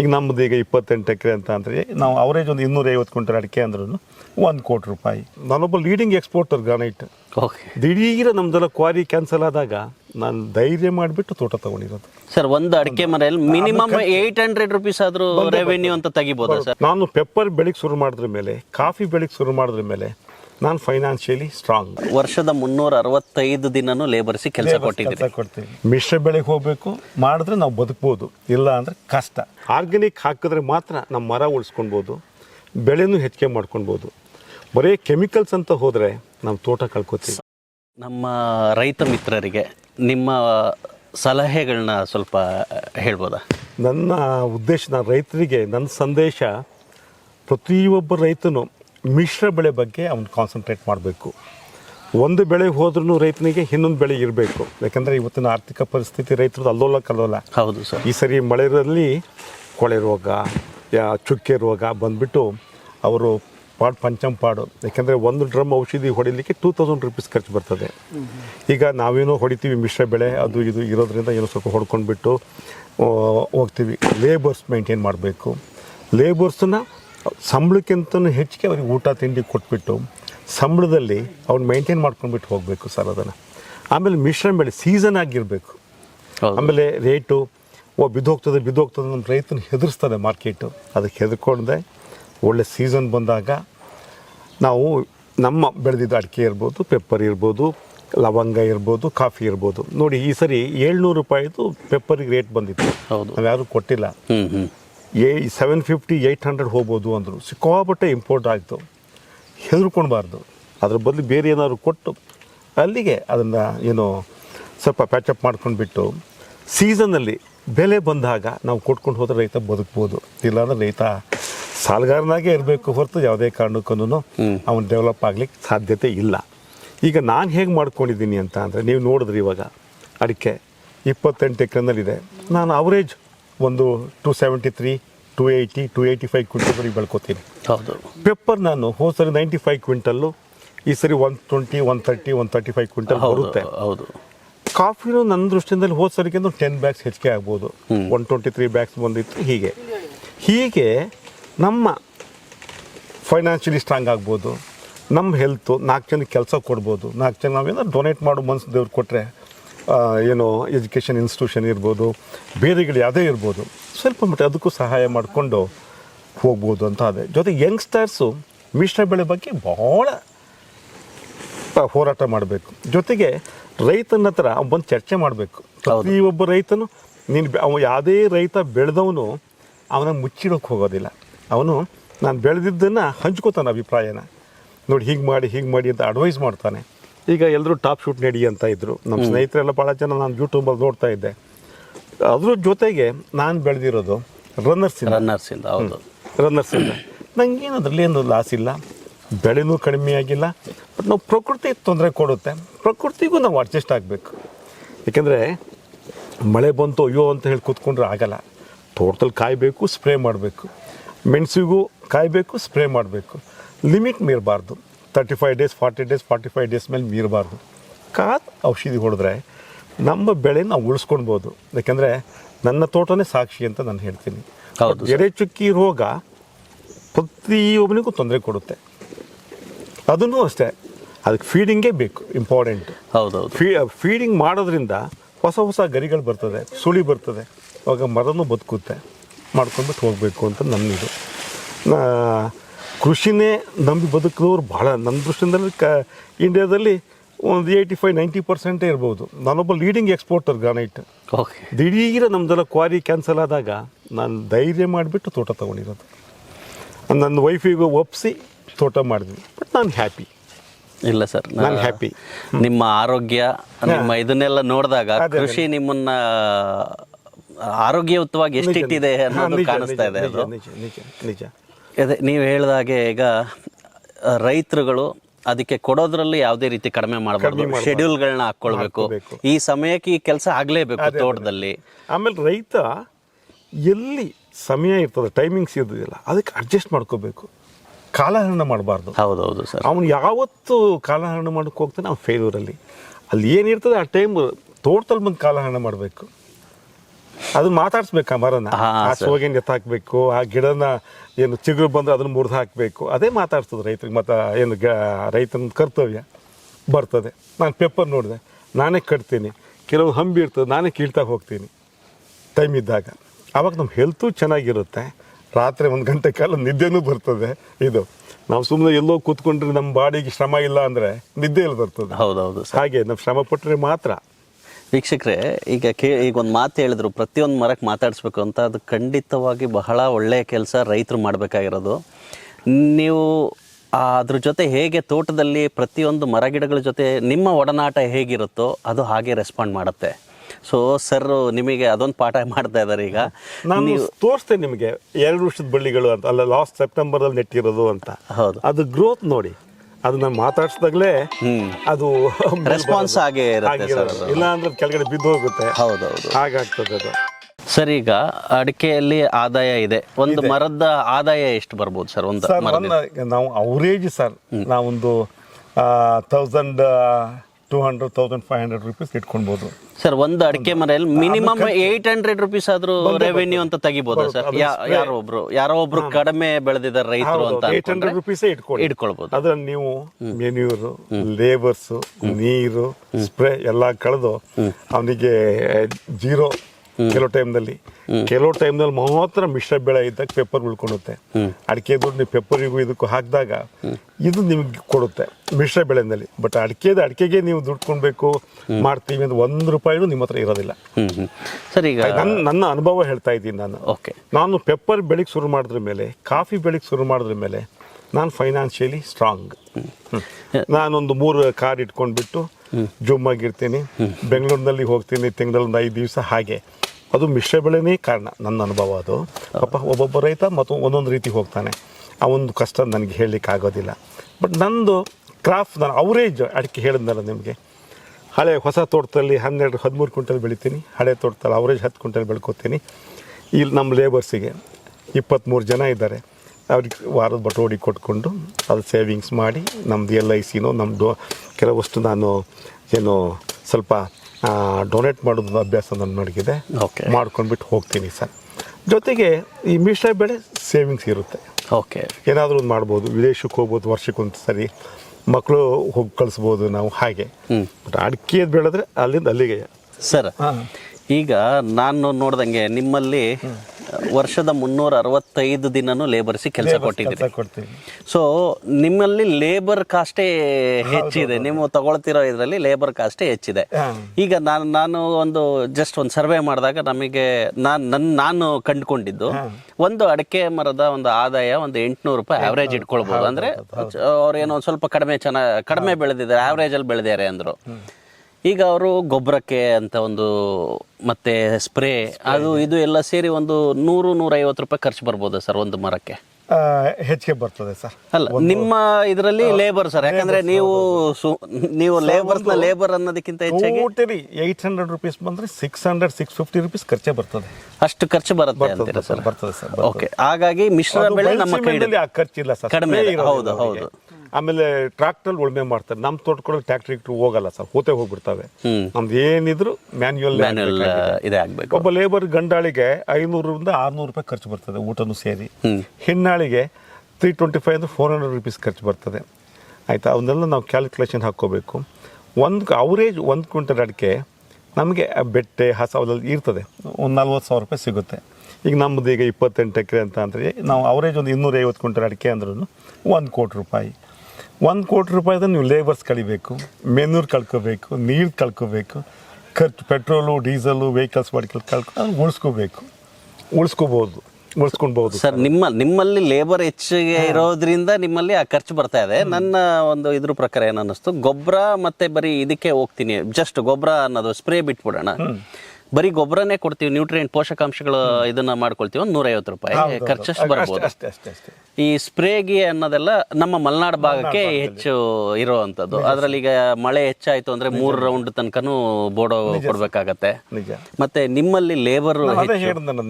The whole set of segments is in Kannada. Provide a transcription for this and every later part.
ಈಗ ನಮ್ಮದು ಈಗ ಇಪ್ಪತ್ತೆಂಟು ಎಕರೆ ಅಂತ ಅಂದರೆ ನಾವು ಅವರೇಜ್ ಒಂದು ಇನ್ನೂರ ಐವತ್ತು ಕ್ವಿಂಟಲ್ ಅಡಿಕೆ ಅಂದ್ರೂ ಒಂದು ಕೋಟಿ ರೂಪಾಯಿ. ನಾನೊಬ್ಬ ಲೀಡಿಂಗ್ ಎಕ್ಸ್ಪೋರ್ಟರ್ ಗ್ರಾನೈಟ್ ಓಕೆ ದಿಢೀರ ನಮ್ದೆಲ್ಲ ಕ್ವಾರಿ ಕ್ಯಾನ್ಸಲ್ ಆದಾಗ ನಾನು ಧೈರ್ಯ ಮಾಡಿಬಿಟ್ಟು ತೋಟ ತಗೊಂಡಿರೋದು. ಸರ್ ಒಂದು ಅಡಿಕೆ ಮನೆಯಲ್ಲಿ ಮಿನಿಮಮ್ ಏಯ್ಟ್ ಹಂಡ್ರೆಡ್ ರುಪೀಸ್ ಆದರೂ ರೆವೆನ್ಯೂ ಅಂತ ತೆಗಿಬೋದಾ ಸರ್ ನಾನು ಪೆಪ್ಪರ್ ಬೆಳಿಗ್ಗೆ ಶುರು ಮಾಡಿದ್ರ ಮೇಲೆ ಕಾಫಿ ಬೆಳಿಗ್ಗೆ ಶುರು ಮಾಡಿದ್ರ ಮೇಲೆ ನಾನು ಫೈನಾನ್ಷಿಯಲಿ ಸ್ಟ್ರಾಂಗ್ ವರ್ಷದ ಮುನ್ನೂರ ಅರವತ್ತೈದು ದಿನನೂ ಲೇಬರ್ಸಿ ಕೆಲಸ ಕೊಟ್ಟಿದ್ದೀವಿ ಕೊಡ್ತೀವಿ ಮಿಶ್ರ ಬೆಳೆಗೆ ಹೋಗಬೇಕು ಮಾಡಿದ್ರೆ ನಾವು ಬದುಕ್ಬೋದು ಇಲ್ಲ ಅಂದ್ರೆ ಕಷ್ಟ. ಆರ್ಗ್ಯಾನಿಕ್ ಹಾಕಿದ್ರೆ ಮಾತ್ರ ನಮ್ಮ ಮರ ಉಳಿಸ್ಕೊಳ್ಬೋದು ಬೆಳೆನೂ ಹೆಚ್ಚಿಗೆ ಮಾಡ್ಕೊಳ್ಬೋದು ಬರೀ ಕೆಮಿಕಲ್ಸ್ ಅಂತ ಹೋದರೆ ನಮ್ಮ ತೋಟ ಕಳ್ಕೊತೀವಿ. ನಮ್ಮ ರೈತ ಮಿತ್ರರಿಗೆ ನಿಮ್ಮ ಸಲಹೆಗಳನ್ನ ಸ್ವಲ್ಪ ಹೇಳ್ಬೋದಾ? ನನ್ನ ಉದ್ದೇಶ ನಾನು ರೈತರಿಗೆ ನನ್ನ ಸಂದೇಶ ಪ್ರತಿಯೊಬ್ಬ ರೈತನು ಮಿಶ್ರ ಬೆಳೆ ಬಗ್ಗೆ ಅವನು ಕಾನ್ಸಂಟ್ರೇಟ್ ಮಾಡಬೇಕು. ಒಂದು ಬೆಳೆ ಹೋದ್ರೂ ರೈತನಿಗೆ ಇನ್ನೊಂದು ಬೆಳೆ ಇರಬೇಕು. ಯಾಕಂದರೆ ಇವತ್ತಿನ ಆರ್ಥಿಕ ಪರಿಸ್ಥಿತಿ ರೈತರದ್ದು ಅಲ್ಲೋಲ ಕಲ್ಲೋಲ. ಹೌದು ಸರ್. ಈ ಸರಿ ಮಳೆಯಲ್ಲಿ ಕೊಳೆ ರೋಗ ಯಾ ಚುಕ್ಕೆ ರೋಗ ಬಂದುಬಿಟ್ಟು ಅವರು ಪಾಡ್ ಪಂಚಂಪಾಡು ಯಾಕೆಂದರೆ ಒಂದು ಡ್ರಮ್ ಔಷಧಿ ಹೊಡಿಲಿಕ್ಕೆ ಟೂ ತೌಸಂಡ್ ರುಪೀಸ್ ಖರ್ಚು ಬರ್ತದೆ. ಈಗ ನಾವೇನೋ ಹೊಡಿತೀವಿ ಮಿಶ್ರ ಬೆಳೆ ಅದು ಇದು ಇರೋದ್ರಿಂದ ಏನೋ ಸ್ವಲ್ಪ ಹೊಡ್ಕೊಂಡ್ಬಿಟ್ಟು ಹೋಗ್ತೀವಿ. ಲೇಬರ್ಸ್ ಮೇಂಟೈನ್ ಮಾಡಬೇಕು. ಲೇಬರ್ಸನ್ನ ಸಂಬಳಕ್ಕಿಂತನೂ ಹೆಚ್ಚಿಗೆ ಅವ್ರಿಗೆ ಊಟ ತಿಂಡಿ ಕೊಟ್ಬಿಟ್ಟು ಸಂಬಳದಲ್ಲಿ ಅವ್ನು ಮೇಂಟೈನ್ ಮಾಡ್ಕೊಂಡ್ಬಿಟ್ಟು ಹೋಗಬೇಕು ಸರ್ ಅದನ್ನು. ಆಮೇಲೆ ಮಿಶ್ರ ಬೆಳೆ ಸೀಸನ್ ಆಗಿರಬೇಕು. ಆಮೇಲೆ ರೇಟು ಓ ಬಿದ್ದೋಗ್ತದೆ ಬಿದ್ದೋಗ್ತದೆ ನಮ್ಮ ರೈತನ ಹೆದರ್ಸ್ತದೆ ಮಾರ್ಕೆಟು ಅದಕ್ಕೆ ಹೆದರ್ಕೊಂಡೆ ಒಳ್ಳೆ ಸೀಸನ್ ಬಂದಾಗ ನಾವು ನಮ್ಮ ಬೆಳೆದಿದ್ದ ಅಡಿಕೆ ಇರ್ಬೋದು ಪೆಪ್ಪರ್ ಇರ್ಬೋದು ಲವಂಗ ಇರ್ಬೋದು ಕಾಫಿ ಇರ್ಬೋದು. ನೋಡಿ ಈ ಸರಿ ಏಳ್ನೂರು ರೂಪಾಯಿದು ಪೆಪ್ಪರಿಗೆ ರೇಟ್ ಬಂದಿತ್ತು. ಹೌದು. ನಾವು ಯಾರು ಕೊಟ್ಟಿಲ್ಲ. ಏ ಸೆವೆನ್ ಫಿಫ್ಟಿ ಏಯ್ಟ್ ಹಂಡ್ರೆಡ್ ಹೋಗ್ಬೋದು ಅಂದರು. ಸಿಕ್ಕಾಪಟ್ಟೆ ಇಂಪೋರ್ಟ್ ಆಯಿತು. ಹೆದರ್ಕೊಳ್ಬಾರ್ದು. ಅದ್ರ ಬದಲು ಬೇರೆ ಏನಾದ್ರು ಕೊಟ್ಟು ಅಲ್ಲಿಗೆ ಅದನ್ನು ಏನು ಸ್ವಲ್ಪ ಪ್ಯಾಚಪ್ ಮಾಡ್ಕೊಂಡ್ಬಿಟ್ಟು ಸೀಸನಲ್ಲಿ ಬೆಲೆ ಬಂದಾಗ ನಾವು ಕೊಟ್ಕೊಂಡು ಹೋದ್ರೆ ರೈತ ಬದುಕ್ಬೋದು. ಇಲ್ಲಾಂದ್ರೆ ರೈತ ಸಾಲಗಾರನಾಗೆ ಇರಬೇಕು ಹೊರತು ಯಾವುದೇ ಕಾರಣಕ್ಕೂ ಅವನು ಡೆವಲಪ್ ಆಗ್ಲಿಕ್ಕೆ ಸಾಧ್ಯತೆ ಇಲ್ಲ. ಈಗ ನಾನು ಹೇಗೆ ಮಾಡ್ಕೊಂಡಿದ್ದೀನಿ ಅಂತ ಅಂದರೆ ನೀವು ನೋಡಿದ್ರಿ ಇವಾಗ ಅಡಿಕೆ ಇಪ್ಪತ್ತೆಂಟು ಎಕ್ರೆನಲ್ಲಿದೆ. ನಾನು ಅವರೇಜ್ ಒಂದು two seventy three two eighty two eighty five ಕ್ವಿಂಟಲ್ವರೆಗೆ ಬೆಳ್ಕೊತೀನಿ. ಹೌದು. ಪೆಪ್ಪರ್ ನಾನು ಹೋದ ಸರಿ ನೈಂಟಿ ಫೈವ್ ಕ್ವಿಂಟಲ್ಲು ಈ ಸರಿ one twenty one thirty one thirty five quintal ಬರುತ್ತೆ. ಹೌದು. ಕಾಫಿನೂ ನನ್ನ ದೃಷ್ಟಿಯಿಂದ ಹೋದ ಸರಿಗಿಂತ ಟೆನ್ ಬ್ಯಾಗ್ಸ್ ಹೆಚ್ಚಿಗೆ ಆಗ್ಬೋದು. ಒನ್ ಟ್ವೆಂಟಿ ತ್ರೀ ಬ್ಯಾಗ್ಸ್ ಬಂದಿತ್ತು ಹೀಗೆ. ಹೀಗೆ ನಮ್ಮ ಫೈನಾನ್ಷಿಯಲಿ ಸ್ಟ್ರಾಂಗ್ ಆಗ್ಬೋದು. ನಮ್ಮ ಹೆಲ್ತು ನಾಲ್ಕು ಜನಕ್ಕೆ ಕೆಲಸ ಕೊಡ್ಬೋದು. ನಾಲ್ಕು ಜನ ನಾವೇನೋ ಡೊನೇಟ್ ಮಾಡೋ ಮನಸ್ಸು ದೇವ್ರು ಕೊಟ್ಟರೆ ಏನೋ ಎಜುಕೇಷನ್ ಇನ್ಸ್ಟಿಟ್ಯೂಷನ್ ಇರ್ಬೋದು ಬೇರೆಗಳು ಯಾವುದೇ ಇರ್ಬೋದು ಸ್ವಲ್ಪ ಮಟ್ಟ ಅದಕ್ಕೂ ಸಹಾಯ ಮಾಡಿಕೊಂಡು ಹೋಗ್ಬೋದು ಅಂತ ಅದೇ ಜೊತೆಗೆ ಯಂಗ್ಸ್ಟರ್ಸು ಮಿಶ್ರ ಬೆಳೆ ಬಗ್ಗೆ ಭಾಳ ಹೋರಾಟ ಮಾಡಬೇಕು. ಜೊತೆಗೆ ರೈತನ ಹತ್ರ ಬಂದು ಚರ್ಚೆ ಮಾಡಬೇಕು. ಪ್ರತಿಯೊಬ್ಬ ರೈತನು ನೀನು ಅವ ಯಾವುದೇ ರೈತ ಬೆಳೆದವನು ಅವನ ಮುಚ್ಚಿಡೋಕೆ ಹೋಗೋದಿಲ್ಲ. ಅವನು ನಾನು ಬೆಳೆದಿದ್ದನ್ನು ಹಂಚ್ಕೋತಾನೆ ಅಭಿಪ್ರಾಯನ. ನೋಡಿ ಹೀಗೆ ಮಾಡಿ ಹೀಗೆ ಮಾಡಿ ಅಂತ ಅಡ್ವೈಸ್ ಮಾಡ್ತಾನೆ. ಈಗ ಎಲ್ಲರೂ ಟಾಪ್ ಶೂಟ್ ನಡಿ ಅಂತ ಇದ್ದರು ನಮ್ಮ ಸ್ನೇಹಿತರೆಲ್ಲ ಭಾಳ ಜನ ನಾನು ಯೂಟ್ಯೂಬಲ್ಲಿ ನೋಡ್ತಾ ಇದ್ದೆ. ಅದ್ರ ಜೊತೆಗೆ ನಾನು ಬೆಳೆದಿರೋದು ರನ್ನರ್ಸ್ ರನ್ನರ್ಸ್ ಇಂದ ಹೌದು. ರನ್ನರ್ಸ್ ಅದ್ರಲ್ಲಿ ನಂಗೇನು ಅದರಲ್ಲಿ ಏನು ಲಾಸ್ ಇಲ್ಲ. ಬೆಳೆನೂ ಕಡಿಮೆ ಆಗಿಲ್ಲ. ಬಟ್ ನಾವು ಪ್ರಕೃತಿ ತೊಂದರೆ ಕೊಡುತ್ತೆ. ಪ್ರಕೃತಿಗೂ ನಾವು ಅಡ್ಜಸ್ಟ್ ಆಗಬೇಕು. ಏಕೆಂದರೆ ಮಳೆ ಬಂತು ಅಯ್ಯೋ ಅಂತ ಹೇಳಿ ಕೂತ್ಕೊಂಡ್ರೆ ಆಗಲ್ಲ. ತೋಟದಲ್ಲಿ ಕಾಯಬೇಕು ಸ್ಪ್ರೇ ಮಾಡಬೇಕು. ಮೆಣಸಿಗೂ ಕಾಯಬೇಕು ಸ್ಪ್ರೇ ಮಾಡಬೇಕು. Limit ಮೀರಬಾರ್ದು. Thirty five days forty days forty five days ಮೇಲೆ ಮೀರಬಾರ್ದು. ಕಾದು ಔಷಧಿ ಹೊಡೆದ್ರೆ ನಮ್ಮ ಬೆಳೆ ನಾವು ಉಳಿಸ್ಕೊಳ್ಬೋದು. ಯಾಕೆಂದರೆ ನನ್ನ ತೋಟನೇ ಸಾಕ್ಷಿ ಅಂತ ನಾನು ಹೇಳ್ತೀನಿ. ಹೌದು ಎಡೆ ಚುಕ್ಕಿ ರೋಗ ಪ್ರತಿಯೊಬ್ಬನಿಗೂ ತೊಂದರೆ ಕೊಡುತ್ತೆ. ಅದನ್ನು ಅಷ್ಟೇ ಅದಕ್ಕೆ ಫೀಡಿಂಗೇ ಬೇಕು ಇಂಪಾರ್ಟೆಂಟ್ ಹೌದು ಹೌದು. ಫೀ ಫೀಡಿಂಗ್ ಮಾಡೋದ್ರಿಂದ ಹೊಸ ಹೊಸ ಗರಿಗಳು ಬರ್ತದೆ ಸುಳಿ ಬರ್ತದೆ. ಅವಾಗ ಮರನೂ ಬದುಕುತ್ತೆ. ಮಾಡ್ಕೊಂಡ್ಬಿಟ್ಟು ಹೋಗಬೇಕು ಅಂತ ನನ್ನಿದು. ಕೃಷಿನೇ ನಂಬಿ ಬದುಕಿದವ್ರು ಭಾಳ ನನ್ನ ದೃಷ್ಟಿಯಿಂದ ಕ ಇಂಡಿಯಾದಲ್ಲಿ ಒಂದು ಏಯ್ಟಿ ಫೈವ್ ನೈಂಟಿ ಪರ್ಸೆಂಟೇ ಇರ್ಬೋದು. ನಾನೊಬ್ಬ ಲೀಡಿಂಗ್ ಎಕ್ಸ್ಪೋರ್ಟರ್ ಗ್ರಾನೈಟ್ ಓಕೆ ದಿಢೀರ ನಮ್ಮದೆಲ್ಲ ಕ್ವಾರಿ ಕ್ಯಾನ್ಸಲ್ ಆದಾಗ ನಾನು ಧೈರ್ಯ ಮಾಡಿಬಿಟ್ಟು ತೋಟ ತೊಗೊಂಡಿರೋದು. ನನ್ನ ವೈಫಿಗೂ ಒಪ್ಪಿಸಿ ತೋಟ ಮಾಡಿದ್ವಿ. ಬಟ್ ನಾನು ಹ್ಯಾಪಿ ಇಲ್ಲ ಸರ್ ನಾನು ಹ್ಯಾಪಿ ನಿಮ್ಮ ಆರೋಗ್ಯ ನಿಮ್ಮ ಇದನ್ನೆಲ್ಲ ನೋಡಿದಾಗ ಕೃಷಿ ನಿಮ್ಮನ್ನ ಆರೋಗ್ಯಯುತವಾಗಿ ಎಷ್ಟಿಟ್ಟಿದೆ ಅನ್ನೋದು ಕಾಣಿಸ್ತಾ ಇದೆ ನಿಜ ನಿಜ ನಿಜ. ಅದೇ ನೀವು ಹೇಳಿದಾಗೆ ಈಗ ರೈತರುಗಳು ಅದಕ್ಕೆ ಕೊಡೋದ್ರಲ್ಲಿ ಯಾವುದೇ ರೀತಿ ಕಡಿಮೆ ಮಾಡಬಾರ್ದು. ಶೆಡ್ಯೂಲ್ಗಳನ್ನ ಹಾಕೊಳ್ಬೇಕು. ಈ ಸಮಯಕ್ಕೆ ಈ ಕೆಲಸ ಆಗಲೇಬೇಕು ತೋಟದಲ್ಲಿ. ಆಮೇಲೆ ರೈತ ಎಲ್ಲಿ ಸಮಯ ಇರ್ತದೆ ಟೈಮಿಂಗ್ಸ್ ಇರೋದಿಲ್ಲ ಅದಕ್ಕೆ ಅಡ್ಜಸ್ಟ್ ಮಾಡ್ಕೋಬೇಕು. ಕಾಲಹರಣ ಮಾಡಬಾರ್ದು. ಹೌದೌದು ಸರ್. ಅವನು ಯಾವತ್ತು ಕಾಲಹರಣ ಮಾಡಕ್ಕೆ ಹೋಗ್ತಾನೆ ಅವ್ನು ಫೇಲೂರಲ್ಲಿ ಅಲ್ಲಿ. ಏನಿರ್ತದೆ ಆ ಟೈಮ್ ತೋಟದಲ್ಲಿ ಬಂದು ಕಾಲಹರಣ ಮಾಡಬೇಕು. ಅದನ್ನ ಮಾತಾಡ್ಸ್ಬೇಕು ಆ ಮರನ. ಆ ಸೋಗೆನ್ ಎತ್ತ ಹಾಕ್ಬೇಕು ಆ ಗಿಡನ ಏನು ಚಿಗುರು ಬಂದ್ರೆ ಅದನ್ನ ಮುರಿದು ಹಾಕಬೇಕು. ಅದೇ ಮಾತಾಡ್ತದೆ ರೈತರಿಗೆ ಮತ್ತು ಏನು ಗ ರೈತನ ಕರ್ತವ್ಯ ಬರ್ತದೆ. ನಾನು ಪೇಪರ್ ನೋಡಿದೆ ನಾನೇ ಕಟ್ತೀನಿ. ಕೆಲವು ಹಂಬಿ ಇರ್ತದೆ ನಾನೇ ಕೀಳ್ತಾ ಹೋಗ್ತೀನಿ ಟೈಮ್ ಇದ್ದಾಗ. ಆವಾಗ ನಮ್ಮ ಹೆಲ್ತು ಚೆನ್ನಾಗಿರುತ್ತೆ. ರಾತ್ರಿ ಒಂದು ಗಂಟೆ ಕಾಲ ನಿದ್ದೆನೂ ಬರ್ತದೆ ಇದು. ನಾವು ಸುಮ್ಮನೆ ಎಲ್ಲೋ ಕೂತ್ಕೊಂಡ್ರೆ ನಮ್ಮ ಬಾಡಿಗೆ ಶ್ರಮ ಇಲ್ಲ ಅಂದರೆ ನಿದ್ದೆ ಇಲ್ಲ ಬರ್ತದೆ. ಹೌದೌದು ಹಾಗೆ ನಾವು ಶ್ರಮ ಪಟ್ಟರೆ ಮಾತ್ರ. ವೀಕ್ಷಕರೇ ಈಗ ಕೇ ಈಗ ಒಂದು ಮಾತು ಹೇಳಿದ್ರು ಪ್ರತಿಯೊಂದು ಮರಕ್ಕೆ ಮಾತಾಡಿಸ್ಬೇಕು ಅಂತ ಅದು ಖಂಡಿತವಾಗಿ ಬಹಳ ಒಳ್ಳೆಯ ಕೆಲಸ ರೈತರು ಮಾಡಬೇಕಾಗಿರೋದು. ನೀವು ಅದ್ರ ಜೊತೆ ಹೇಗೆ ತೋಟದಲ್ಲಿ ಪ್ರತಿಯೊಂದು ಮರಗಿಡಗಳ ಜೊತೆ ನಿಮ್ಮ ಒಡನಾಟ ಹೇಗಿರುತ್ತೋ ಅದು ಹಾಗೆ ರೆಸ್ಪಾಂಡ್ ಮಾಡುತ್ತೆ. ಸೊ ಸರ್ ನಿಮಗೆ ಅದೊಂದು ಪಾಠ ಮಾಡ್ತಾ ಇದ್ದಾರೆ ಈಗ. ನಾನು ತೋರಿಸ್ತೇನೆ ನಿಮಗೆ ಎರಡು ವರ್ಷದ ಬಳ್ಳಿಗಳು ಅಂತ ಅಲ್ಲ ಲಾಸ್ಟ್ ಸೆಪ್ಟೆಂಬರ್ ಅಲ್ಲಿ ನೆಟ್ಟಿರೋದು ಅಂತ. ಹೌದು. ಅದು ಗ್ರೋತ್ ನೋಡಿ. ಅದು ನಾನು ಮಾತಾಡ್ಸಿದಾಗಲೇ. ಅದು ರೆಸ್ಪಾನ್ಸ್ ಆಗೇ ಇರುತ್ತೆ ಸರ್. ಇಲ್ಲ ಅಂದ್ರೆ ಕೆಳಗಡೆ ಬಿದ್ದು ಹೋಗುತ್ತೆ. ಹೌದೌದು. ಹಾಗಾಗ್ತದೆ ಅದು. ಸರ್ ಈಗ ಅಡಿಕೆಯಲ್ಲಿ ಆದಾಯ ಇದೆ. ಒಂದು ಮರದ ಆದಾಯ ಎಷ್ಟು ಬರ್ಬೋದು ಸರ್? ಒಂದು ಸರ್ ಮರದ ಒಂದು ನಾವು ಅವರೇಜ್ ಸರ್. ನಾವೊಂದು thousand two hundred thousand five hundred rupees ಇಟ್ಕೊಳ್ಬೋದು. Sir ಒಂದು ಅಡಿಕೆ ಮನೆಯಲ್ಲಿ ಮಿನಿಮಮ್ ಏಟ್ ಹಂಡ್ರೆಡ್ ರುಪೀಸ್ ಆದ್ರೂ ರೆವೆನ್ಯೂ ಅಂತ ತೆಗಿಬೋದಾ ಸರ್? ಯಾರೋ ಒಬ್ರು ಯಾರೋ ಒಬ್ರು ಕಡಿಮೆ ಬೆಳೆದಿದ್ದಾರೆ ರೈತರು ಅಂತ ಏಟ್ ಹಂಡ್ರೆಡ್ ರುಪೀಸೇ ಇಟ್ಕೊಳ್ಳಿ. ಇಟ್ಕೊಳ್ಬೋದು. ಅದನ್ನ ನೀವು ಮೆನ್ಯೂರು ಲೇಬರ್ಸ್ ನೀರು ಸ್ಪ್ರೇ ಎಲ್ಲಾ ಕಳೆದು ಅವನಿಗೆ ಜೀರೋ ಕೆಲವು ಟೈಮ್ನಲ್ಲಿ. ಕೆಲವು ಟೈಮ್ನಲ್ಲಿ ಮಾತ್ರ ಮಿಶ್ರ ಬೆಳೆ ಇದ್ದಾಗ ಪೇಪರ್ ಉಳ್ಕೊಳುತ್ತೆ ಅಡಿಕೆ ದುಡ್ಡು ನೀವು ಪೇಪರಿಗೂ ಇದಕ್ಕೂ ಹಾಕಿದಾಗ ಇದು ನಿಮಗೆ ಕೊಡುತ್ತೆ ಮಿಶ್ರ ಬೆಳೆನಲ್ಲಿ. ಬಟ್ ಅಡಿಕೆದ ಅಡಿಕೆಗೆ ನೀವು ದುಡ್ಡು ಕೊಡ್ಬೇಕು ಮಾಡ್ತೀವಿ ಅಂತ ಒಂದು ರೂಪಾಯಿನೂ ನಿಮ್ಮ ಹತ್ರ ಇರೋದಿಲ್ಲ. ಸರ್ ಈಗ ನನ್ನ ನನ್ನ ಅನುಭವ ಹೇಳ್ತಾ ಇದ್ದೀನಿ ನಾನು. ಓಕೆ ನಾನು ಪೇಪರ್ ಬೆಳೆಗೆ ಶುರು ಮಾಡಿದ್ರ ಮೇಲೆ ಕಾಫಿ ಬೆಳೆಗೆ ಶುರು ಮಾಡಿದ್ರ ಮೇಲೆ ನಾನು ಫೈನಾನ್ಷಿಯಲಿ ಸ್ಟ್ರಾಂಗ್ ನಾನೊಂದು ಮೂರು ಕಾರ್ ಇಟ್ಕೊಂಡ್ಬಿಟ್ಟು ಜುಮ್ಮಾಗಿರ್ತೀನಿ ಬೆಂಗಳೂರಿನಲ್ಲಿ ಹೋಗ್ತೀನಿ ತಿಂಗಳಲ್ಲಿ ಒಂದು ಐದು ದಿವಸ ಹಾಗೆ. ಅದು ಮಿಶ್ರ ಬೆಳೆನೇ ಕಾರಣ, ನನ್ನ ಅನುಭವ ಅದು. ಪಾಪ ಒಬ್ಬೊಬ್ಬ ರೈತ ಮತ್ತು ಒಂದೊಂದು ರೀತಿ ಹೋಗ್ತಾನೆ. ಆ ಒಂದು ಕಷ್ಟ ನನಗೆ ಹೇಳಲಿಕ್ಕೆ ಆಗೋದಿಲ್ಲ. ಬಟ್ ನಂದು ಕ್ರಾಫ್ಟ್ ನಾನು ಅವರೇಜ್ ಅಡಿಕೆ ಹೇಳಿದ್ನಲ್ಲ ನಿಮಗೆ. ಹಳೆ ಹೊಸ ತೋಟದಲ್ಲಿ ಹನ್ನೆರಡು, ಹದಿಮೂರು ಕ್ವಿಂಟಲ್ ಬೆಳಿತೀನಿ. ಹಳೆ ತೋಟದಲ್ಲಿ ಅವರೇಜ್ ಹತ್ತು ಕ್ವಿಂಟಲ್ ಬೆಳ್ಕೊತೀನಿ. ಇಲ್ಲಿ ನಮ್ಮ ಲೇಬರ್ಸಿಗೆ ಇಪ್ಪತ್ತ್ಮೂರು ಜನ ಇದ್ದಾರೆ. ಅವ್ರಿಗೆ ವಾರದ ಬಟೋಡಿ ಕೊಟ್ಕೊಂಡು ಅದು ಸೇವಿಂಗ್ಸ್ ಮಾಡಿ ನಮ್ಮದು ಎಲ್ ಐ ಸಿನೋ ನಮ್ಮದು ಕೆಲವಷ್ಟು ನಾನು ಏನು ಸ್ವಲ್ಪ ಡೊನೇಟ್ ಮಾಡೋದು ಅಭ್ಯಾಸ ನನ್ನ ನಡಗಿದೆ ಓಕೆ ಮಾಡ್ಕೊಂಡ್ಬಿಟ್ಟು ಹೋಗ್ತೀನಿ ಸರ್. ಜೊತೆಗೆ ಈ ಮಿಶ್ರ ಬೆಳೆ ಸೇವಿಂಗ್ಸ್ ಇರುತ್ತೆ. ಓಕೆ ಏನಾದರೂ ಒಂದು ಮಾಡ್ಬೋದು. ವಿದೇಶಕ್ಕೆ ಹೋಗ್ಬೋದು ವರ್ಷಕ್ಕೊಂದು ಸರಿ ಮಕ್ಕಳು ಹೋಗಿ ಕಳಿಸ್ಬೋದು ನಾವು ಹಾಗೆ. ಬಟ್ ಅಡಿಕೆ ಬೆಳೆದ್ರೆ ಅಲ್ಲಿಂದ ಅಲ್ಲಿಗೆ. ಸರ್ ಈಗ ನಾನು ನೋಡ್ದಂಗೆ ನಿಮ್ಮಲ್ಲಿ ವರ್ಷದ ಮುನ್ನೂರ ಅರವತ್ತೈದು ದಿನನೂ ಲೇಬರ್ಸಿ ಕೆಲಸ ಕೊಟ್ಟಿದ್ದೀರಿ ಕೊಡ್ತೀವಿ. ಸೊ ನಿಮ್ಮಲ್ಲಿ ಲೇಬರ್ ಕಾಸ್ಟೇ ಹೆಚ್ಚಿದೆ. ನೀವು ತಗೊಳ್ತಿರೋ ಇದರಲ್ಲಿ ಲೇಬರ್ ಕಾಸ್ಟೇ ಹೆಚ್ಚಿದೆ. ಈಗ ನಾನು ನಾನು ಒಂದು ಜಸ್ಟ್ ಒಂದು ಸರ್ವೆ ಮಾಡಿದಾಗ ನಮಗೆ ನಾನು ನನ್ನ ನಾನು ಕಂಡುಕೊಂಡಿದ್ದು ಒಂದು ಅಡಿಕೆ ಮರದ ಒಂದು ಆದಾಯ ಒಂದು ಎಂಟುನೂರು ರೂಪಾಯಿ ಆವ್ರೇಜ್ ಇಟ್ಕೊಳ್ಬೋದು. ಅಂದ್ರೆ ಅವ್ರೇನೋ ಒಂದು ಸ್ವಲ್ಪ ಕಡಿಮೆ ಚೆನ್ನಾಗಿ ಕಡಿಮೆ ಬೆಳೆದಿದ್ದಾರೆ ಆವ್ರೇಜ್ ಅಲ್ಲಿ ಬೆಳೆದಿದ್ದಾರೆ ಅಂದ್ರು. ಈಗ ಅವರು ಗೊಬ್ಬರಕ್ಕೆ ಅಂತ ಒಂದು ಮತ್ತೆ ಸ್ಪ್ರೇ ಅದು ಇದು. ಎಲ್ಲ ಸೇರಿ ಒಂದು ನೂರು ನೂರೈವತ್ತು ರೂಪಾಯಿ ಖರ್ಚು ಬರ್ಬೋದು ಸರ್ ಒಂದು ಮರಕ್ಕೆ? ಹೆಚ್ಚಿಗೆ ಬರ್ತದೆ ಸರ್. ಅಲ್ಲ ನಿಮ್ಮ ಇದರಲ್ಲಿ ಲೇಬರ್ ಸರ್ ಯಾಕಂದ್ರೆ ನೀವು ನೀವು ಲೇಬರ್ಸ್ನ ಲೇಬರ್ ಅನ್ನೋದಕ್ಕಿಂತ ಹೆಚ್ಚಾಗಿ? ಟೋಟಲಿ ಏಯ್ಟ್ ಹಂಡ್ರೆಡ್ ರುಪೀಸ್ ಬಂದ್ರೆ six hundred six fifty rupees ಖರ್ಚೇ ಬರ್ತದೆ. ಅಷ್ಟು ಖರ್ಚು ಬರುತ್ತೆ ಅಂತೀರಾ ಸರ್ ಬರ್ತದೆ ಸರ್ ಓಕೆ ಹಾಗಾಗಿ ಮಿಶ್ರ ಬೆಳೆ ನಮ್ಮ ಕೈ ಬಯಲುಸೀಮೆಯಲ್ಲಿ ಆ ಖರ್ಚಿಲ್ಲ ಸರ್ ಕಡಿಮೆ ಹೌದು, ಹೌದು. ಆಮೇಲೆ ಟ್ರಾಕ್ಟರ್ ಉಳ್ಮೆ ಮಾಡ್ತಾರೆ. ನಮ್ಮ ತೋಟಗಳು ಇಟ್ಟು ಹೋಗಲ್ಲ ಸರ್. ಹೋತೆ ಹೋಗ್ಬಿಡ್ತವೆ. ನಮ್ದು ಏನಿದ್ರು ಇದೇ ಆಗ್ಬೇಕು. ಒಬ್ಬ ಲೇಬರ್ ಗಂಡಾಳಿಗೆ ಐನೂರರಿಂದ ಆರ್ನೂರು ರೂಪಾಯಿ ಖರ್ಚು ಬರ್ತದೆ ಊಟನೂ ಸೇರಿ. ಹೆಣ್ಣಾಳಿಗೆ ತ್ರೀ ಟ್ವೆಂಟಿ ಫೈವ್ ಅಂದ್ರೆ ಫೋರ್ ಹಂಡ್ರೆಡ್ ರುಪೀಸ್ ಖರ್ಚು ಬರ್ತದೆ. ಆಯಿತಾ? ಅವನ್ನೆಲ್ಲ ನಾವು ಕ್ಯಾಲ್ಕುಲೇಷನ್ ಹಾಕ್ಕೋಬೇಕು. ಒಂದು ಅವರೇಜ್ ಒಂದು ಕ್ವಿಂಟಲ್ ಅಡಿಕೆ ನಮಗೆ ಬೆಟ್ಟೆ ಹಸ ಅವೆಲ್ಲ ಇರ್ತದೆ. ಒಂದು ನಲ್ವತ್ತು ಸಾವಿರ ರೂಪಾಯಿ ಸಿಗುತ್ತೆ. ಈಗ ನಮ್ಮದು ಈಗ ಇಪ್ಪತ್ತೆಂಟು ಎಕರೆ ಅಂತ ಅಂದರೆ ನಾವು ಅವರೇಜ್ ಒಂದು ಇನ್ನೂರೈವತ್ತು ಕ್ವಿಂಟಲ್ ಅಡಿಕೆ ಅಂದ್ರೂ ಒಂದು ಕೋಟಿ ರೂಪಾಯಿ. ಒಂದು ಕೋಟಿ ರೂಪಾಯಿದ ನೀವು ಲೇಬರ್ಸ್ ಕಳಿಬೇಕು ಮೆನೂರ್ ಕಳ್ಕೋಬೇಕು ನೀರು ಕಳ್ಕೋಬೇಕು ಖರ್ಚು ಪೆಟ್ರೋಲು ಡೀಸಲು ವೆಹಿಕಲ್ಸ್ ಬಾಡಿಕಲ್ ಕಳ್ಕೊ ಅದನ್ನು ಉಳಿಸ್ಕೋಬೇಕು. ಉಳಿಸ್ಕೋಬೋದು ಉಳಿಸ್ಕೊಳ್ಬೋದು ಸರ್ ನಿಮ್ಮ ನಿಮ್ಮಲ್ಲಿ ಲೇಬರ್ ಹೆಚ್ಚಿಗೆ ಇರೋದ್ರಿಂದ ನಿಮ್ಮಲ್ಲಿ ಆ ಖರ್ಚು ಬರ್ತಾ ಇದೆ. ನನ್ನ ಒಂದು ಇದ್ರ ಪ್ರಕಾರ ಏನನ್ನಿಸ್ತು ಗೊಬ್ಬರ ಮತ್ತೆ ಬರೀ ಇದಕ್ಕೆ ಹೋಗ್ತೀನಿ ಜಸ್ಟ್ ಗೊಬ್ಬರ ಅನ್ನೋದು ಸ್ಪ್ರೇ ಬಿಟ್ಬಿಡೋಣ. ಬರೀ ಗೊಬ್ಬರನೇ ಕೊಡ್ತೀವಿ ನ್ಯೂಟ್ರಿಯೆಂಟ್ ಪೋಷಕಾಂಶಗಳು ಇದನ್ನ ಮಾಡ್ಕೊಳ್ತೀವಿ ಒಂದು ನೂರೈವತ್ತು ರೂಪಾಯಿ. ಖರ್ಚಷ್ಟು ಬರಬಹುದು ಅಷ್ಟೇ ಅಷ್ಟೇ ಅಷ್ಟೇ ಈ ಸ್ಪ್ರೇಗೆ ಅನ್ನೋದೆಲ್ಲ ನಮ್ಮ ಮಲೆನಾಡು ಭಾಗಕ್ಕೆ ಹೆಚ್ಚು ಇರುವಂತದ್ದು ಅದ್ರಲ್ಲಿ ಈಗ ಮಳೆ ಹೆಚ್ಚಾಯ್ತು ಅಂದ್ರೆ ಮೂರು ರೌಂಡ್ ತನಕನೂ ಬೋರ್ಡ್ ಕೊಡ್ಬೇಕಾಗತ್ತೆ. ಮತ್ತೆ ನಿಮ್ಮಲ್ಲಿ ಲೇಬರ್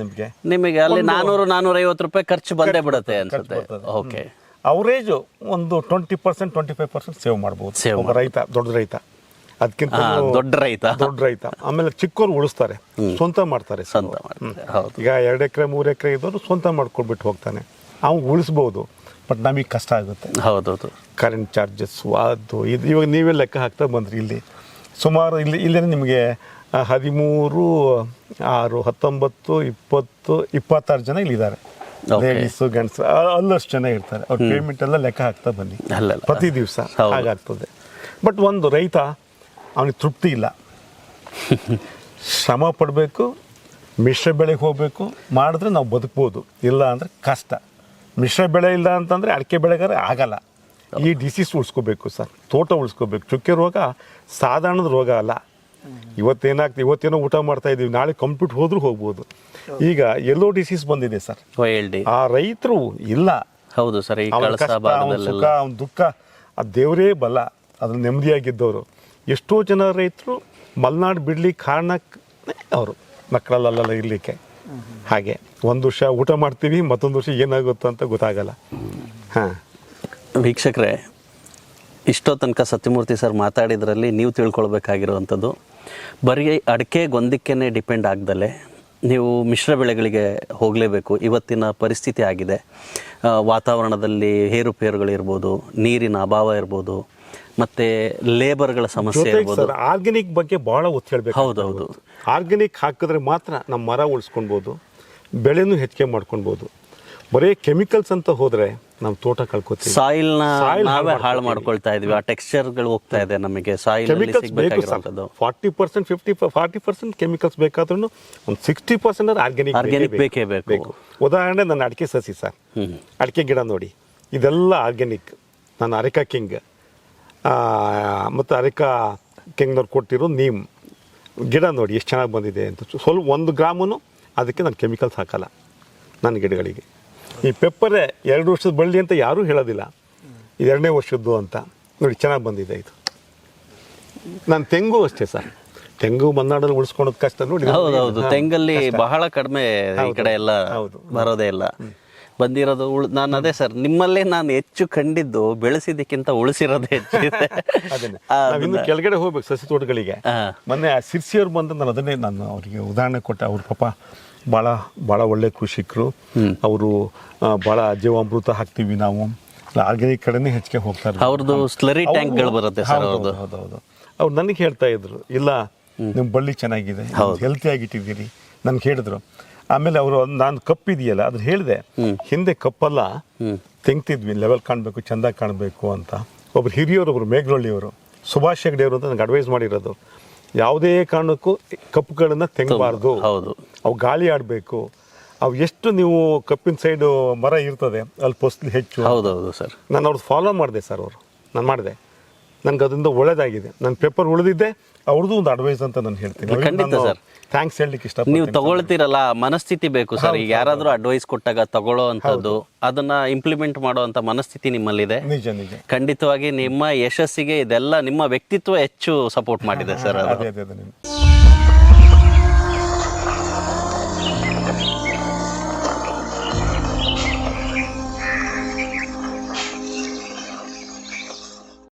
ನಿಮಗೆ. ನಿಮಗೆ ಅಲ್ಲಿ ನಾನೂರು ನಾನೂರೈವತ್ತು ರೂಪಾಯಿ ಖರ್ಚು ಬಂದೇ ಬಿಡುತ್ತೆ ಅನ್ಸುತ್ತೆ. ಓಕೆ ಅವರೇಜು ಒಂದು twenty percent twenty five percent save ಮಾಡ್ಬೋದು. ರೈತ ದೊಡ್ಡ ರೈತ. ಅದಕ್ಕಿಂತ ದೊಡ್ಡ ರೈತ. ದೊಡ್ಡ ರೈತ. ಆಮೇಲೆ ಚಿಕ್ಕವ್ರು ಉಳಿಸ್ತಾರೆ. ಸ್ವಂತ ಮಾಡ್ತಾರೆ ಸ್ವಂತ ಈಗ ಎರಡು ಎಕರೆ ಮೂರು ಎಕರೆ ಇದ್ದವರು ಸ್ವಂತ ಮಾಡ್ಕೊಳ್ಬಿಟ್ಟು ಹೋಗ್ತಾನೆ. ಅವ್ನು ಉಳಿಸ್ಬೋದು ಬಟ್ ನಮಗೆ ಕಷ್ಟ ಆಗುತ್ತೆ. ಹೌದೌದು. ಕರೆಂಟ್ ಚಾರ್ಜಸ್ ಅದು ಇದು ಇವಾಗ ನೀವೇ ಲೆಕ್ಕ ಹಾಕ್ತಾ ಬಂದ್ರಿ ಇಲ್ಲಿ. ಸುಮಾರು ಇಲ್ಲಿ ಇಲ್ಲೇ ನಿಮಗೆ ಹದಿಮೂರು ಆರು ಹತ್ತೊಂಬತ್ತು ಇಪ್ಪತ್ತು ಇಪ್ಪತ್ತಾರು ಜನ ಇಲ್ಲಿದ್ದಾರೆ. ಲೇಡೀಸು ಗಂಡಸು ಅಲ್ಲಷ್ಟು ಜನ ಇರ್ತಾರೆ. ಅವ್ರ ಪೇಮೆಂಟ್ ಎಲ್ಲ ಲೆಕ್ಕ ಹಾಕ್ತಾ ಬನ್ನಿ. ಅಲ್ಲಲ್ಲ. ಪ್ರತಿ ದಿವಸ. ಹಾಗಾಗ್ತದೆ. ಬಟ್ ಒಂದು ರೈತ ಅವನಿಗೆ ತೃಪ್ತಿ ಇಲ್ಲ. ಶ್ರಮ ಪಡಬೇಕು ಮಿಶ್ರ ಬೆಳೆಗೆ ಹೋಗಬೇಕು ಮಾಡಿದ್ರೆ ನಾವು ಬದುಕ್ಬೋದು. ಇಲ್ಲ ಅಂದರೆ ಕಷ್ಟ. ಮಿಶ್ರ ಬೆಳೆ ಇಲ್ಲ ಅಂತಂದರೆ ಅಡಿಕೆ ಬೆಳೆಗಾರ ಆಗಲ್ಲ. ಈ ಡಿಸೀಸ್ ಉಳಿಸ್ಕೋಬೇಕು ಸರ್. ತೋಟ ಉಳಿಸ್ಕೋಬೇಕು. ಚುಕ್ಕೆ ರೋಗ ಸಾಧಾರಣದ ರೋಗ ಅಲ್ಲ. ಇವತ್ತೇನಾಗ್ತದೆ ಇವತ್ತೇನೋ ಊಟ ಮಾಡ್ತಾ ಇದ್ದೀವಿ. ನಾಳೆ ಕಂಪ್ಯೂಟರ್ ಹೋದ್ರೂ ಹೋಗ್ಬೋದು. ಈಗ ಎಲ್ಲೋ ಡಿಸೀಸ್ ಬಂದಿದೆ ಸರ್. ಆ ರೈತರು ಇಲ್ಲ. ಹೌದು ಸರ್ ಸುಖ ಅವ್ನ ದುಃಖ ಆ ದೇವರೇ ಬಲ್ಲ ಅದ್ರ ನೆಮ್ಮದಿಯಾಗಿದ್ದವರು. ಎಷ್ಟೋ ಜನ ರೈತರು ಮಲೆನಾಡು ಬಿಡ್ಲಿಕ್ಕೆ ಕಾರಣಕ್ಕೆ ಅವರು ಮಕ್ಕಳಲ್ಲೆಲ್ಲ ಇರಲಿಕ್ಕೆ. ಹಾಗೆ ಒಂದು ವರ್ಷ ಊಟ ಮಾಡ್ತೀವಿ, ಮತ್ತೊಂದು ವರ್ಷ ಏನಾಗುತ್ತೋ ಅಂತ ಗೊತ್ತಾಗಲ್ಲ. ಹಾಂ. ವೀಕ್ಷಕರೇ, ಇಷ್ಟೋ ತನಕ ಸತ್ಯಮೂರ್ತಿ ಸರ್ ಮಾತಾಡಿದ್ರಲ್ಲಿ ನೀವು ತಿಳ್ಕೊಳ್ಬೇಕಾಗಿರುವಂಥದ್ದು. ಬರೀ ಅಡಿಕೆ ಗೊಂದಕ್ಕೇ ಡಿಪೆಂಡ್ ಆಗ್ದಲೆ ನೀವು ಮಿಶ್ರ ಬೆಳೆಗಳಿಗೆ ಹೋಗಲೇಬೇಕು. ಇವತ್ತಿನ ಪರಿಸ್ಥಿತಿ ಆಗಿದೆ. ವಾತಾವರಣದಲ್ಲಿ ಏರುಪೇರುಗಳಿರ್ಬೋದು ನೀರಿನ ಅಭಾವ ಇರ್ಬೋದು ಮತ್ತು ಲೇಬರ್ಗಳ ಸಮಸ್ಯೆ ಇರ್ಬೋದು ಸರ್ ಆರ್ಗ್ಯಾನಿಕ್ ಬಗ್ಗೆ ಬಹಳ ಒತ್ತು ಹೇಳ್ಬೇಕು ಹೌದೌದು. ಆರ್ಗ್ಯಾನಿಕ್ ಹಾಕಿದ್ರೆ ಮಾತ್ರ ನಮ್ಮ ಮರ ಉಳಿಸ್ಕೊಳ್ಬೋದು ಬೆಳೆನೂ ಹೆಚ್ಚಿಗೆ ಮಾಡ್ಕೊಳ್ಬೋದು ಬರೀ ಕೆಮಿಕಲ್ಸ್ ಅಂತ ಹೋದ್ರೆ ನಮ್ಮ ತೋಟ ಕಳ್ಕೊತೀವಿ. ಸಾಯಿಲ್ನ Soil ನಾವೇ ಹಾಳು. ಮಾಡ್ಕೊಳ್ತಾ ಇದೀವಿ. ಆ ಟೆಕ್ಸ್ಚರ್ಗಳು ಹೋಗ್ತಾ ಇದೆ ನಮಗೆ. Soil chemicals forty percent fifty forty percent chemicals ಬೇಕಾದ್ರೂ ಒಂದು ಸಿಕ್ಸ್ಟಿ ಪರ್ಸೆಂಟ್ ಆರ್ಗ್ಯಾನಿಕ್ ಆರ್ಗ್ಯಾನಿಕ್ ಬೇಕೇ ಬೇಕು. ಉದಾಹರಣೆ ನನ್ನ ಅಡಿಕೆ ಸಸಿ ಸರ್. ಅಡಿಕೆ ಗಿಡ ನೋಡಿ. ಇದೆಲ್ಲ ಆರ್ಗ್ಯಾನಿಕ್ ನಾನು ಅರೆಕಾ ಕಿಂಗ್ ಮತ್ತು ಅರೆಕಾ ಕೆಂಗ್ನವ್ರು ಕೊಟ್ಟಿರೋ ನೀಮ್. ಗಿಡ ನೋಡಿ ಎಷ್ಟು ಚೆನ್ನಾಗಿ ಬಂದಿದೆ ಅಂತ. ಸ್ವಲ್ಪ ಒಂದು ಗ್ರಾಮೂ ಅದಕ್ಕೆ ನಾನು ಕೆಮಿಕಲ್ಸ್ ಹಾಕಲ್ಲ ನನ್ನ ಗಿಡಗಳಿಗೆ. ಈ ಪೆಪ್ಪರೇ ಎರಡು ವರ್ಷದ ಬಳ್ಳಿ ಅಂತ ಯಾರೂ ಹೇಳೋದಿಲ್ಲ. ಇದು ಎರಡನೇ ವರ್ಷದ್ದು ಅಂತ. ನೋಡಿ ಚೆನ್ನಾಗಿ ಬಂದಿದೆ ಇದು. ನಾನು ತೆಂಗು ಅಷ್ಟೇ ಸರ್. ತೆಂಗು ಮಲೆನಾಡಲ್ಲಿ ಉಳಿಸ್ಕೊಳೋದು ಕಷ್ಟ ನೋಡಿ. ಹೌದು ಹೌದೌದು ತೆಂಗಲ್ಲಿ ಬಹಳ ಕಡಿಮೆ ಈ ಕಡೆ ಎಲ್ಲ. ಬರೋದೇ ಇಲ್ಲ. ಬಂದಿರೋದು ಉಳ್ ನಾನು ಅದೇ ಸರ್ ನಿಮ್ಮಲ್ಲೇ ನಾನು ಹೆಚ್ಚು ಕಂಡಿದ್ದು ಬೆಳೆಸಿದ್ದಕ್ಕಿಂತ ಉಳಿಸಿರೋದು ಹೆಚ್ಚಿದೆ. ಅದನ್ನ. ಕೆಳಗಡೆ ಹೋಗ್ಬೇಕು ಸಸಿ ತೋಟಗಳಿಗೆ. ಮೊನ್ನೆ ಆ ಸಿರ್ಸಿಯವ್ರು ಬಂದು ನಾನು ಅದನ್ನೇ ನಾನು ಅವರಿಗೆ ಉದಾಹರಣೆ ಕೊಟ್ಟೆ ಅವ್ರ ಪಾಪ ಭಾಳ ಭಾಳ ಒಳ್ಳೆ ಕೃಷಿಕರು. ಅವರು ಭಾಳ ಜೀವಾಮೃತ ಹಾಕ್ತೀವಿ ನಾವು. ಆರ್ಗ್ಯಾನಿಕ್ ಕಡೆನೇ ಹೆಚ್ಚಿಗೆ ಹೋಗ್ತಾರೆ. ಅವ್ರದ್ದು ಸ್ಲರಿ ಟ್ಯಾಂಕ್ಗಳು ಬರುತ್ತೆ ಸರ್ ಹೌದು, ಹೌದು, ಹೌದು. ಅವ್ರು ನನಗೆ ಹೇಳ್ತಾ ಇದ್ರು ಇಲ್ಲ ನಿಮ್ಮ ಬಳ್ಳಿ ಚೆನ್ನಾಗಿದೆ ಹೆಲ್ತಿ ಆಗಿಟ್ಟಿದ್ದೀರಿ. ನನ್ಗೆ ಹೇಳಿದ್ರು ಆಮೇಲೆ ಅವರು ನಾನು ಕಪ್ ಇದೆಯಲ್ಲ ಅದ್ರ ಹೇಳಿದೆ ಹಿಂದೆ ಕಪ್ಪಲ್ಲ ತೆಂಗ್ತಿದ್ವಿ ಲೆವೆಲ್ ಕಾಣಬೇಕು ಚಂದ ಕಾಣಬೇಕು ಅಂತ. ಒಬ್ರು ಹಿರಿಯವರು ಒಬ್ರು ಮೇಘರಳ್ಳಿಯವರು ಸುಭಾಷ್ ಹೆಗ್ಡೆ ಅವರು ಅಂತ ನನಗೆ ಅಡ್ವೈಸ್ ಮಾಡಿರೋದು. ಯಾವುದೇ ಕಾರಣಕ್ಕೂ ಕಪ್ಗಳನ್ನು ತೆಂಗಬಾರ್ದು. ಹೌದು. ಅವು ಗಾಳಿ ಆಡಬೇಕು. ಅವು ಎಷ್ಟು ನೀವು ಕಪ್ಪಿನ ಸೈಡು ಮರ ಇರ್ತದೆ ಅಲ್ಲಿ ಫಸಲು ಹೆಚ್ಚು. ಹೌದೌದು ಸರ್. ನಾನು ಅವ್ರದ್ದು ಫಾಲೋ ಮಾಡಿದೆ ಸರ್ ಅವರು. ನಾನು ಮಾಡಿದೆ. ನನಗೆ ಅದರಿಂದ ಒಳ್ಳೇದಾಗಿದೆ. ನನ್ನ ಪೇಪರ್ ಉಳಿದಿದ್ದೆ ಅವ್ರದ್ದು ಒಂದು ಅಡ್ವೈಸ್ ಅಂತ ನಾನು ಹೇಳ್ತೀನಿ. ಖಂಡಿತ ಸರ್. ಥ್ಯಾಂಕ್ಸ್ ಹೇಳಲಿಕ್ಕೆ ಇಷ್ಟ ನೀವು ತಗೊಳ್ತೀರಲ್ಲ ಮನಸ್ಥಿತಿ ಬೇಕು ಸರ್. ಈಗ ಯಾರಾದರೂ ಅಡ್ವೈಸ್ ಕೊಟ್ಟಾಗ ತಗೊಳ್ಳೋ ಅಂಥದ್ದು ಅದನ್ನ ಇಂಪ್ಲಿಮೆಂಟ್ ಮಾಡುವಂಥ ಮನಸ್ಥಿತಿ ನಿಮ್ಮಲ್ಲಿದೆ. ನಿಜ ನಿಜ. ಖಂಡಿತವಾಗಿ ನಿಮ್ಮ ಯಶಸ್ಸಿಗೆ ಇದೆಲ್ಲ ನಿಮ್ಮ ವ್ಯಕ್ತಿತ್ವ ಹೆಚ್ಚು ಸಪೋರ್ಟ್ ಮಾಡಿದೆ ಸರ್ ಅದೇ ಅದೇ.